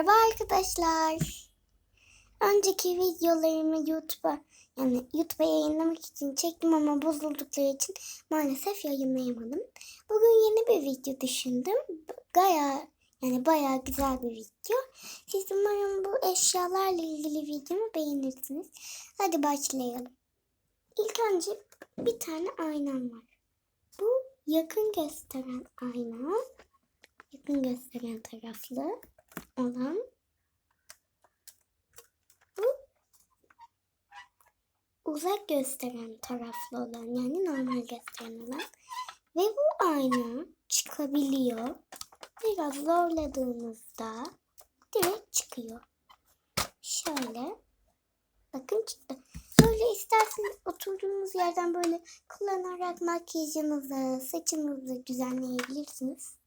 Merhaba arkadaşlar. Önceki videolarımı YouTube'a yani YouTube'a yayınlamak için çektim ama bozuldukları için maalesef yayınlayamadım. Bugün yeni bir video düşündüm. Gaya yani bayağı güzel bir video. Siz umarım bu eşyalarla ilgili videomu beğenirsiniz. Hadi başlayalım. İlk önce bir tane aynam var. Bu yakın gösteren ayna. Yakın gösteren taraflı olan bu uzak gösteren taraflı olan yani normal gösteren olan ve bu ayna çıkabiliyor. Biraz zorladığınızda direkt çıkıyor. Şöyle bakın çıktı. Böyle isterseniz oturduğunuz yerden böyle kullanarak makyajınızı, saçınızı düzenleyebilirsiniz.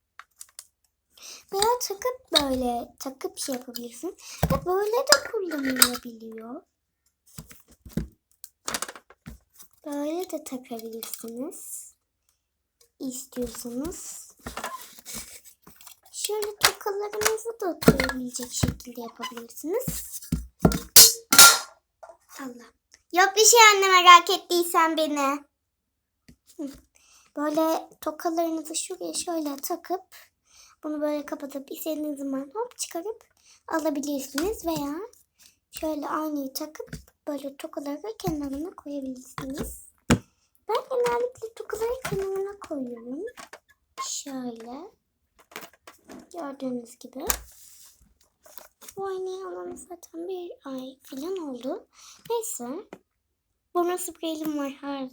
Veya takıp böyle takıp şey yapabilirsiniz. Ve böyle de kullanılabiliyor. Böyle de takabilirsiniz. İstiyorsanız. Şöyle tokalarınızı da oturabilecek şekilde yapabilirsiniz. Allah. Yok bir şey anne merak ettiysen beni. Böyle tokalarınızı şuraya şöyle takıp bunu böyle kapatıp istediğiniz zaman hop çıkarıp alabilirsiniz veya şöyle aynayı takıp böyle tokaları kenarına koyabilirsiniz. Ben genellikle tokaları kenarına koyuyorum. Şöyle. Gördüğünüz gibi. Bu aynayı alalım zaten bir ay falan oldu. Neyse. Burun spreylim var her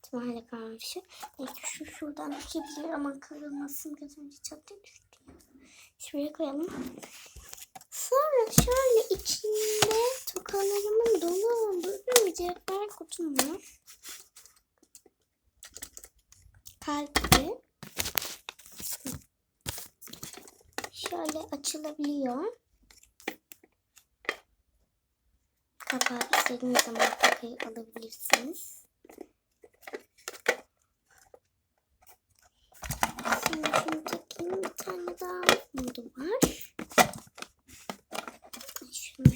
ihtimalle kalmışı. Belki şu şuradan düşebilir ama kırılmasın. Biraz önce çatıya düştü. Şuraya koyalım. Sonra şöyle içinde tokalarımın dolu olduğu bir cevher kutum var. Kalpli. Şöyle açılabiliyor. Kapağı istediğiniz zaman takayı alabilirsiniz. Şunu takayım. Bir tane daha modum var. Şunu.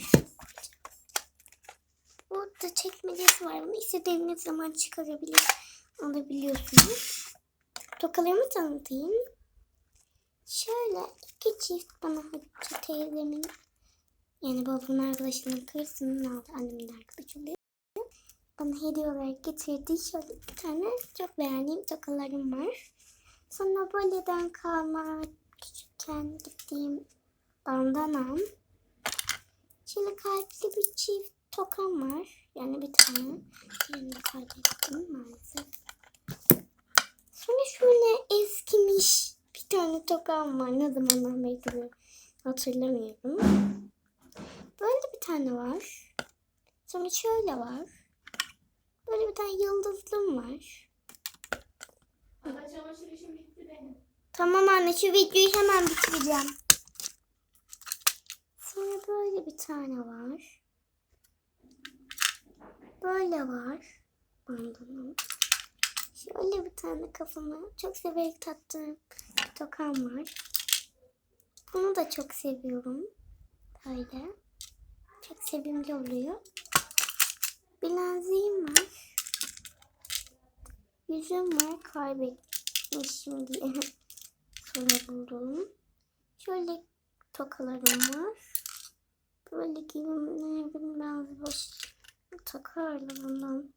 Burada çekmecesi var. Bunu istediğiniz zaman çıkarabilir, alabiliyorsunuz. Tokalarımı tanıtayım. Şöyle iki çift bana Hatice teyzemin yani babamın arkadaşının karısının aldı. Annemin arkadaşı oluyor. Bana hediye olarak getirdiği şöyle bir tane çok beğendiğim tokalarım var. Sonra böyleden kalma küçükken gittiğim bandanam. Şöyle kalpli bir çift tokam var. Yani bir tane. Diğerini kaybettim maalesef. Sonra şöyle eskimiş bir tane tokam var. Ne beri duruyor hatırlamıyorum. Böyle bir tane var. Sonra şöyle var. Böyle bir tane yıldızlım var. Ama çamaşır işim bitti benim. Tamam anne şu videoyu hemen bitireceğim. Sonra böyle bir tane var. Böyle var. Bandanam. Şöyle bir tane kafama çok severek taktığım tokam var. Bunu da çok seviyorum. Böyle. Çok sevimli oluyor. Bileziğim var. Yüzüm var. Kaybetmişim diye. Sonra buldum. Şöyle tokalarım var. Böyle giyimlerim biraz boş takarlı bundan.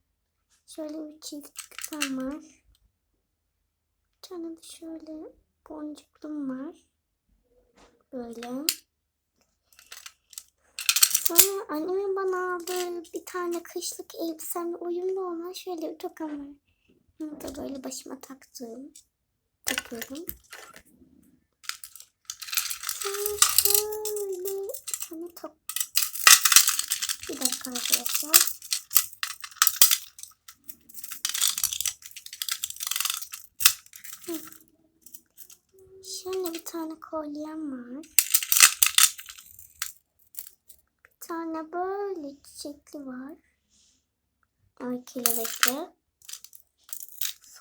Şöyle bir küpem var. Bir şöyle boncuklum var. Böyle. Sonra annemin bana aldığı bir tane kışlık elbisemle uyumlu olan şöyle bir tokam var. Bunu da böyle başıma taktığım. Takıyorum. Şöyle tane top. Bir dakika arkadaşlar. Şöyle bir tane kolyem var. Bir tane böyle çiçekli var. Ay kelebekli.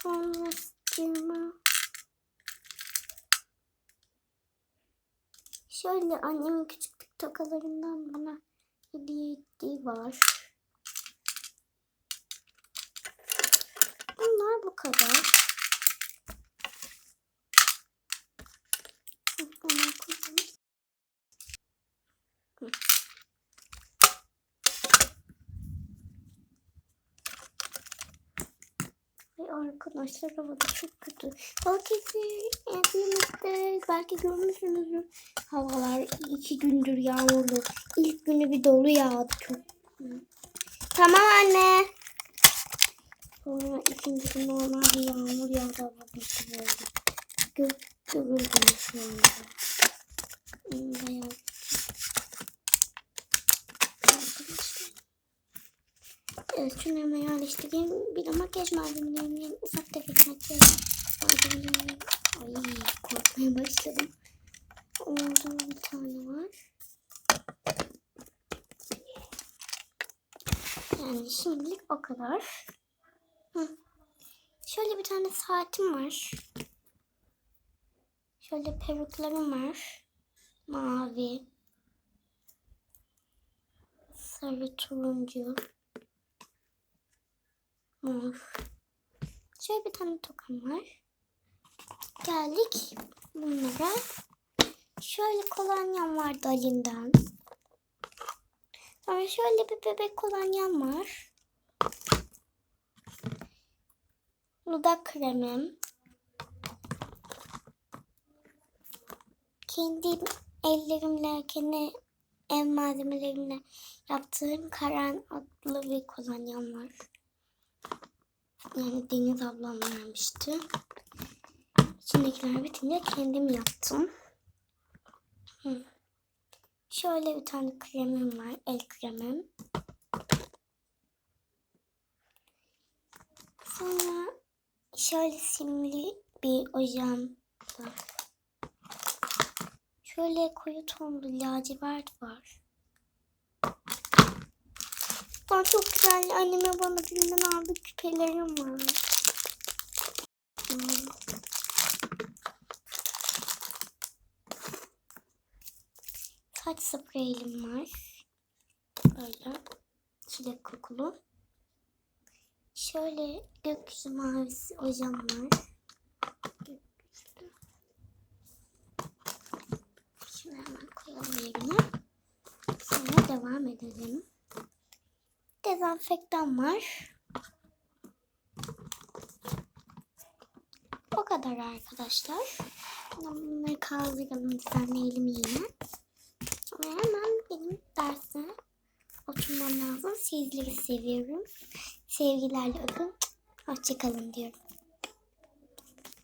Stilma. Şöyle annemin küçüklük tokalarından bana hediye ettiği var. Bunlar bu kadar. Hı, Bunları koyalım. Ve arkadaşlar havada çok kötü. Balıkesir Edremit'te belki görmüşsünüzdür. Havalar iki gündür yağmurlu. İlk günü bir dolu yağdı çok. Tamam anne. Sonra ikinci gün normal bir yağmur yağdı hava bitti böyle. Gö görüldüm şu anda. Hmm, Bayağı. Arkadaşlar. Evet, hemen yerleştireyim. Bir de makyaj malzemelerinin ufak tefek makyaj malzemelerinin... Ay korkmaya başladım. Orada bir tane var. Yani şimdilik o kadar. Hı. Şöyle bir tane saatim var. Şöyle peruklarım var. Mavi. Sarı turuncu. Mor. Şöyle bir tane tokam var. Geldik bunlara. Şöyle kolonyam var Dalin'den. Sonra şöyle bir bebek kolonyam var. Dudak kremim. Kendi ellerimle, kendi ev malzemelerimle yaptığım Karan adlı bir kolonyam var. Yani Deniz ablam vermişti. İçindekiler bitince kendim yaptım. Şöyle bir tane kremim var. El kremim. Sonra şöyle simli bir ojem var. Şöyle koyu tonlu lacivert var. Daha çok güzel anneme bana birinden aldığı küpelerim var. Hmm. Saç spreylim var. Böyle çilek kokulu. Şöyle gökyüzü mavisi ojem var. Şunu hemen koyalım yerine. Sonra devam edelim. Dezenfektan var. O kadar arkadaşlar. Bunları kaldıralım, düzenleyelim yine. Ve hemen benim derse oturmam lazım. Sizleri seviyorum. Sevgilerle öpün. Hoşçakalın diyorum.